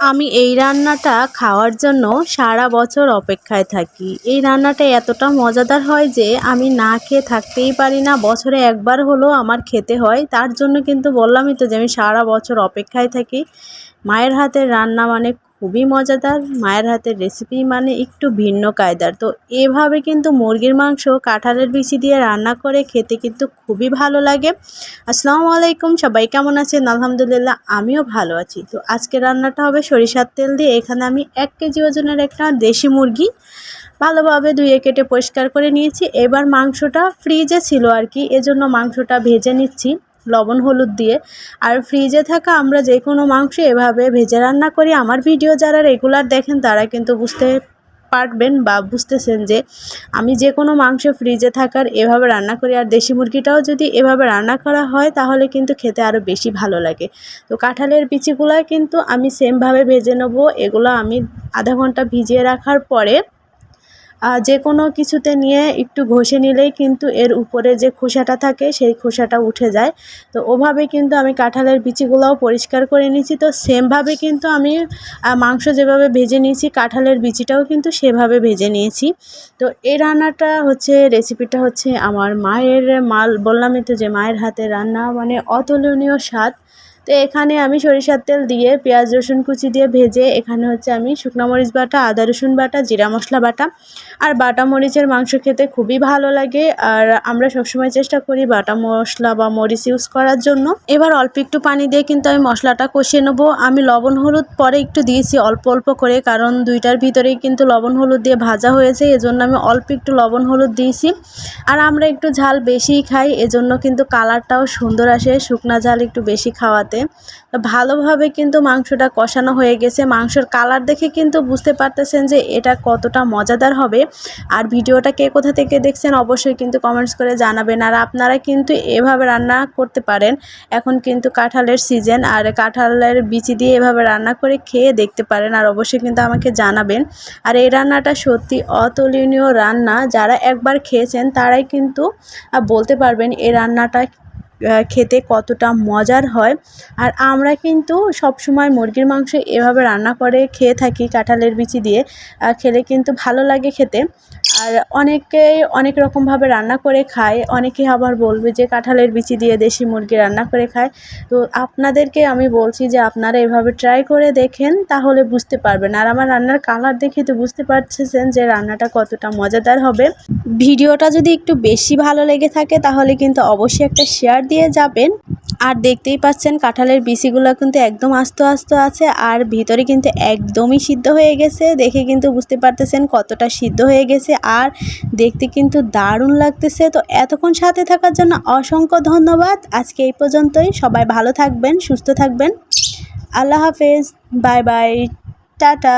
আমি এই রান্নাটা খাওয়ার জন্য সারা বছর অপেক্ষায় থাকি। এই রান্নাটা এতটা মজাদার হয় যে আমি না খেয়ে থাকতেই পারি না। বছরে একবার হলেও আমার খেতে হয়। তার জন্য কিন্তু বললামই তো যে আমি সারা বছর অপেক্ষায় থাকি। মায়ের হাতের রান্না মানে খুবই মজাদার, মায়ের হাতের রেসিপি মানে একটু ভিন্ন কায়দার। তো এভাবে কিন্তু মুরগির মাংস কাঁঠালের বিচি দিয়ে রান্না করে খেতে কিন্তু খুবই ভালো লাগে। আসসালামু আলাইকুম, সবাই কেমন আছেন? আলহামদুলিল্লাহ, আমিও ভালো আছি। তো আজকে রান্নাটা হবে সরিষার তেল দিয়ে। এখানে আমি এক কেজি ওজনের একটা দেশি মুরগি ভালোভাবে ধুয়ে কেটে পরিষ্কার করে নিয়েছি। এবার মাংসটা ফ্রিজে ছিল আর কি, এজন্য মাংসটা ভেজে নিচ্ছি। লবণ, হলুদ দিয়ে। আর ফ্রিজে থাকা আমরা যে কোনো মাংস এভাবে ভেজে রান্না করি। আমার ভিডিও যারা রেগুলার দেখেন, তারা কিন্তু বুঝতে পারবেন বা বুঝতেছেন যে আমি যে কোনো মাংস ফ্রিজে থাকার এভাবে রান্না করি। আর দেশি মুরগিটাও যদি এভাবে রান্না করা হয়, তাহলে কিন্তু খেতে আরও বেশি ভালো লাগে। তো কাঁঠালের বিচিগুলো কিন্তু আমি সেমভাবে ভেজে নেব। এগুলো আমি আধা ঘণ্টা ভিজিয়ে রাখার পরে যে কোনো কিছুতে নিয়ে একটু ঘষে নিলেই কিন্তু এর উপরে যে খোসাটা থাকে, সেই খোসাটা উঠে যায়। তো ওভাবে কিন্তু আমি কাঁঠালের বিচিগুলোও পরিষ্কার করে নিয়েছি। তো সেমভাবে কিন্তু আমি মাংস যেভাবে ভেজে নিয়েছি, কাঁঠালের বিচিটাও কিন্তু সেভাবে ভেজে নিয়েছি। তো এই রান্নাটা হচ্ছে রেসিপিটা হচ্ছে আমার মায়ের মাল, বললামই তো যে মায়ের হাতে রান্না মানে অতুলনীয় স্বাদ। তো এখানে আমি সরিষার তেল দিয়ে পেঁয়াজ, রসুন কুচি দিয়ে ভেজে এখানে হচ্ছে আমি শুকনো মরিচ বাটা, আদা, রসুন বাটা, জিরা মশলা বাটা। আর বাটা মরিচের মাংস খেতে খুবই ভালো লাগে। আর আমরা সবসময় চেষ্টা করি বাটা মশলা বা মরিচ ইউজ করার জন্য। এবার অল্প একটু পানি দিয়ে কিন্তু আমি মশলাটা কষিয়ে নেব। আমি লবণ, হলুদ পরে একটু দিয়েছি অল্প অল্প করে, কারণ দুইটার ভিতরেই কিন্তু লবণ, হলুদ দিয়ে ভাজা হয়েছে। এজন্য আমি অল্প একটু লবণ, হলুদ দিয়েছি। আর আমরা একটু ঝাল বেশিই খাই, এজন্য কিন্তু কালারটাও সুন্দর আসে। শুকনা ঝাল একটু বেশি খাওয়াতে। ভালোভাবে কিন্তু মাংসটা কষানো হয়ে গেছে। মাংসর কালার দেখে কিন্তু বুঝতে পারতেছেন যে এটা কতটা মজাদার হবে। আর ভিডিওটা কে কোথা থেকে দেখছেন অবশ্যই কিন্তু কমেন্টস করে জানাবেন। আর আপনারা কিন্তু এভাবে রান্না করতে পারেন। এখন কিন্তু কাঁঠালের সিজন আর কাঁঠালের বিচি দিয়ে এভাবে রান্না করে খেয়ে দেখতে পারেন। আর অবশ্যই কিন্তু আমাকে জানাবেন। আর এই রান্নাটা সত্যি অতুলনীয় রান্না। যারা একবার খেয়েছেন, তারাই কিন্তু বলতে পারবেন এই রান্নাটা খেতে কতটা মজার হয়। আর আমরা কিন্তু সব সময় মুরগির মাংস এভাবে রান্না করে খেয়ে থাকি কাঁঠালের বিচি দিয়ে। আর খেলে কিন্তু ভালো লাগে খেতে। আর অনেকেই অনেক রকমভাবে রান্না করে খায়। অনেকে আবার বলবে যে কাঁঠালের বিচি দিয়ে দেশি মুরগি রান্না করে খায়। তো আপনাদেরকে আমি বলছি যে আপনারা এভাবে ট্রাই করে দেখেন, তাহলে বুঝতে পারবেন। আর আমার রান্নার কালার দেখে তো বুঝতে পারছেন যে রান্নাটা কতটা মজাদার হবে। ভিডিওটা যদি একটু বেশি ভালো লেগে থাকে, তাহলে কিন্তু অবশ্যই একটা শেয়ার দিয়ে যাবেন। আর দেখতেই পাচ্ছেন কাঁঠালের বিচিগুলো কিন্তু একদম আস্ত আস্ত আছে আর ভিতরে কিন্তু একদমই সিদ্ধ হয়ে গেছে। দেখে কিন্তু বুঝতে পারতেছেন কতটা সিদ্ধ হয়ে গেছে আর দেখতে কিন্তু দারুণ লাগতেছে। তো এতক্ষণ সাথে থাকার জন্য অসংখ্য ধন্যবাদ। আজকে এই পর্যন্তই। সবাই ভালো থাকবেন, সুস্থ থাকবেন। আল্লাহ হাফেজ। Bye bye. টাটা।